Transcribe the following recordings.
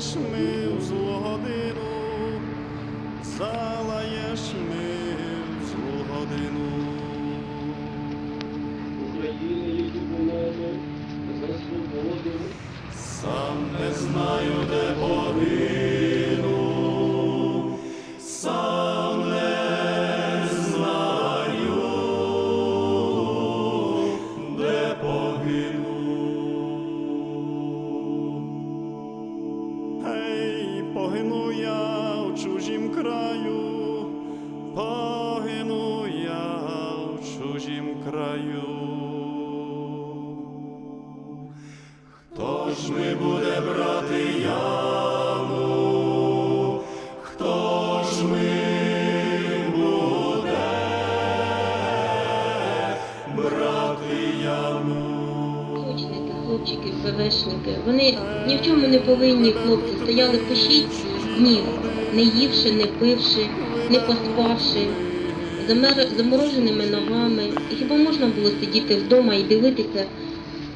залаєш ми в злу годину, залаєш ми в злу годину. України, які за свободу. Сам не знаю, де погину, ми буде брати яму? Хто ж ми буде брати яму? Хлопчики, ПВшники, вони ні в чому не повинні, хлопці, стояли по шість днів, не ївши, не пивши, не поспавши, замороженими ногами. І хіба можна було сидіти вдома і дивитися,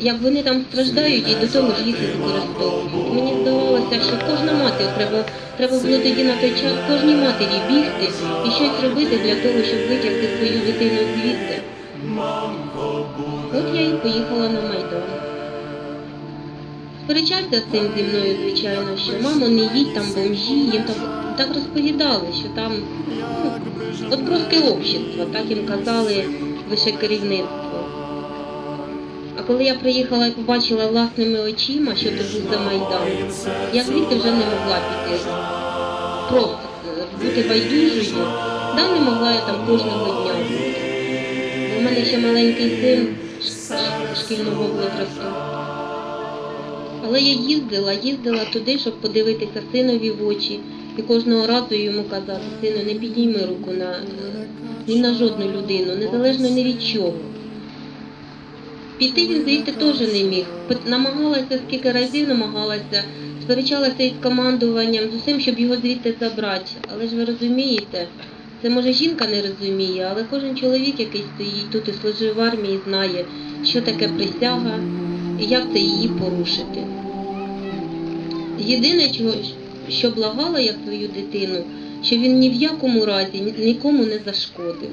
як вони там страждають і до того ж їх використовують. Мені здавалося, що кожна мати треба, треба було тоді на той час кожній матері бігти і щось робити для того, щоб витягти свою дитину звідти. От я і поїхала на Майдан. Сперечався син зі мною, звичайно, що мамо, не їдь там бомжі, їм так, так розповідали, що там ну, отброски общества, так їм казали лише керівництво. А коли я приїхала і побачила власними очима, що був за Майдан, я звідти вже не могла піти. Просто е, бути байдужою, да не могла я там кожного дня бути. У мене ще маленький син шкільного возрасту. Але я їздила, їздила туди, щоб подивитися синові в очі і кожного разу йому казати, сину, не підійми руку на, е, ні на жодну людину, незалежно ні від чого. Піти він звідти теж не міг. Намагалася скільки разів намагалася, сперечалася із командуванням, з усім, щоб його звідти забрати. Але ж ви розумієте, це може жінка не розуміє, але кожен чоловік, який стоїть тут і служив в армії, знає, що таке присяга і як це її порушити. Єдине, чого, що благала я свою дитину, що він ні в якому разі ні- нікому не зашкодив.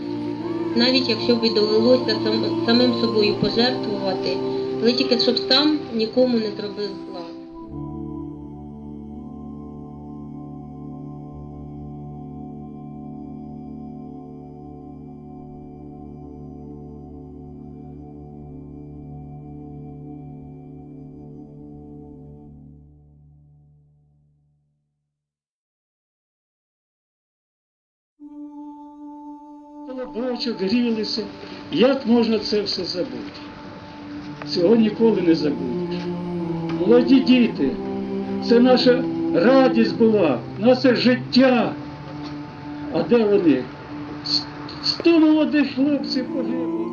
Навіть якщо б і довелося сам, самим собою пожертвувати, але тільки щоб сам нікому не зробив зла. Бачу, грілися. Як можна це все забути? Цього ніколи не забудеш. Молоді діти, це наша радість була, наше життя. А де вони? Сто молодих хлопців погибло.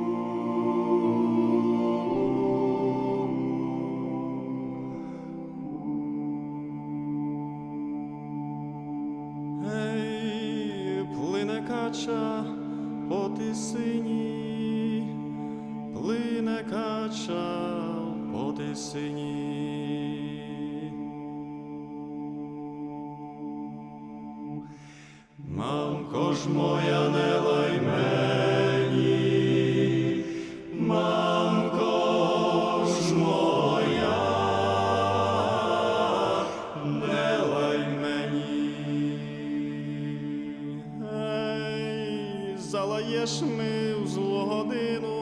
Ей, плине кача кача по тисині. Мамко ж моя не лай мені, мамко ж моя, не лай мені. Залаєш ми в злу годину,